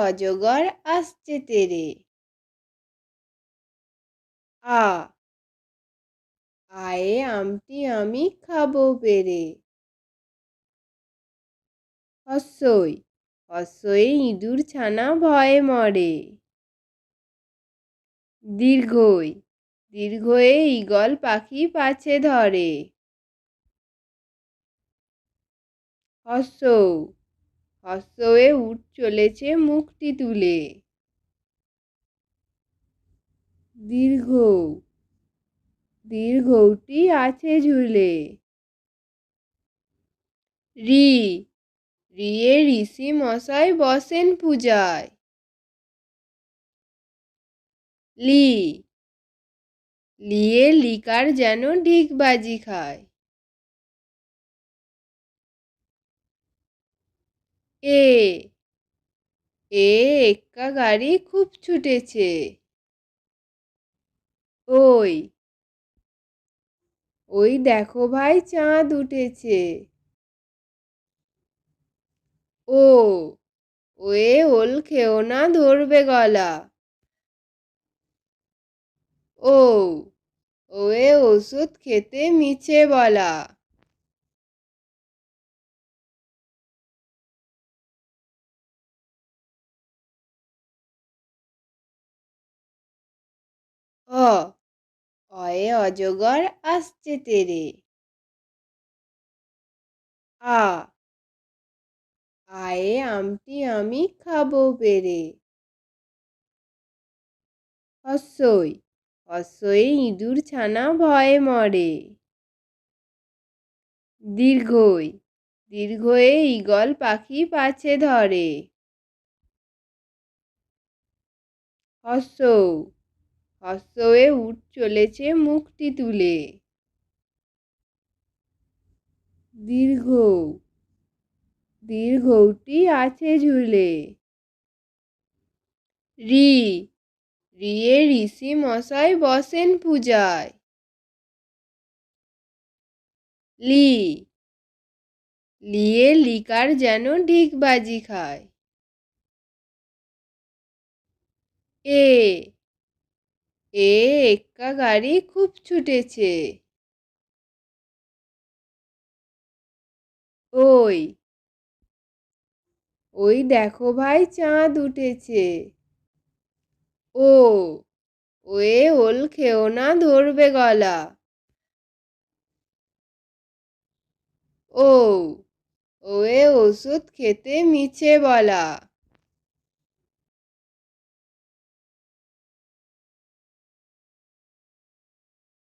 অজগর আসছে তেরে। আ। আয়ে আমটি আমি খাব পেরে। হস্যই হস্যই ইঁদুর ছানা ভয়ে মরে। দীর্ঘই, দীর্ঘয়ে ঈগল পাখি পাছে ধরে। হস্য হস্যয়ে উঠ চলেছে মুখটি তুলে। দীর্ঘ, দীর্ঘটি আছে ঝুলে। রি, রিয়ে ঋষি মশাই বসেন পূজায়। লি, লিয়ে লিকার যেন ঢিকবাজি খায়। এ এ এক্কা গাড়ি খুব ছুটেছে। ওই ওই দেখো ভাই চাঁদ উঠেছে। ও, ওয়ে ওল খেও না ধরবে গলা। ও, ওয়ে ওষুধ খেতে মিছে বলা। অয়ে অজগর আসছে তেরে। আ। আয়ে আমটি আমি খাব পেরে হস্যই হস্যই ইঁদুর ছানা ভয়ে মরে। দীর্ঘই, দীর্ঘয়ে ঈগল পাখি পাছে ধরে। হস্য হস্যয়ে উঠ চলেছে মুখটি তুলে। দীর্ঘ, দীর্ঘটি আছে ঝুলে। রি, রিয়ে ঋষি মশাই বসেন পূজায়। লি, লিয়ে লিকার যেন ঢিকবাজি খায়। এ এ, এক্কা গাড়ি খুব ছুটেছে। ওই। ওই দেখো ভাই চাঁদ উঠেছে। ও, ওয়ে ওল খেও না ধরবে গলা। ও, ওয়ে ওষুধ খেতে মিছে বলা।